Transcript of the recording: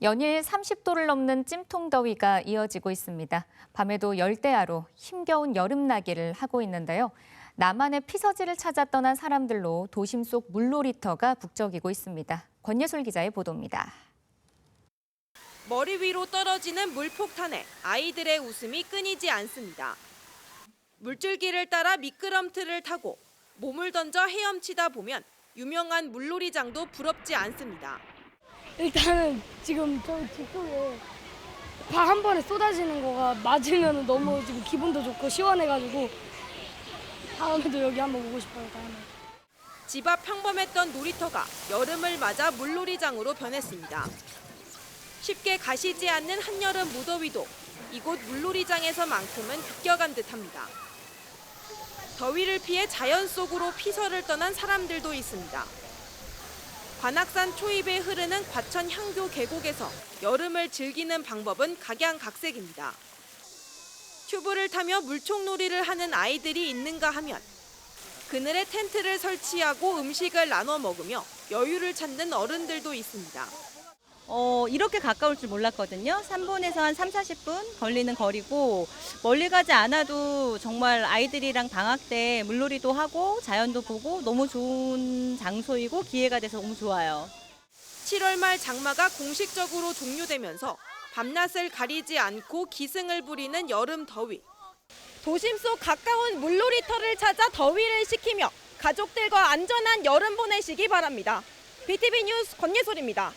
연일 30도를 넘는 찜통 더위가 이어지고 있습니다. 밤에도 열대야로 힘겨운 여름나기를 하고 있는데요. 나만의 피서지를 찾아 떠난 사람들로 도심 속 물놀이터가 북적이고 있습니다. 권예솔 기자의 보도입니다. 머리 위로 떨어지는 물폭탄에 아이들의 웃음이 끊이지 않습니다. 물줄기를 따라 미끄럼틀을 타고 몸을 던져 헤엄치다 보면 유명한 물놀이장도 부럽지 않습니다. 일단은 지금 저 뒤쪽에 바 한 번에 쏟아지는 거가 맞으면 너무 지금 기분도 좋고 시원해가지고 다음에도 여기 한번 오고 싶어요. 다음에. 집 앞 평범했던 놀이터가 여름을 맞아 물놀이장으로 변했습니다. 쉽게 가시지 않는 한여름 무더위도 이곳 물놀이장에서만큼은 비껴간 듯합니다. 더위를 피해 자연 속으로 피서를 떠난 사람들도 있습니다. 관악산 초입에 흐르는 과천 향교 계곡에서 여름을 즐기는 방법은 각양각색입니다. 튜브를 타며 물총놀이를 하는 아이들이 있는가 하면 그늘에 텐트를 설치하고 음식을 나눠 먹으며 여유를 찾는 어른들도 있습니다. 어, 이렇게 가까울 줄 몰랐거든요. 3분에서 한 3, 40분 걸리는 거리고 멀리 가지 않아도 정말 아이들이랑 방학 때 물놀이도 하고 자연도 보고 너무 좋은 장소이고 기회가 돼서 너무 좋아요. 7월 말 장마가 공식적으로 종료되면서 밤낮을 가리지 않고 기승을 부리는 여름 더위. 도심 속 가까운 물놀이터를 찾아 더위를 식히며 가족들과 안전한 여름 보내시기 바랍니다. BTV 뉴스 권예솔입니다.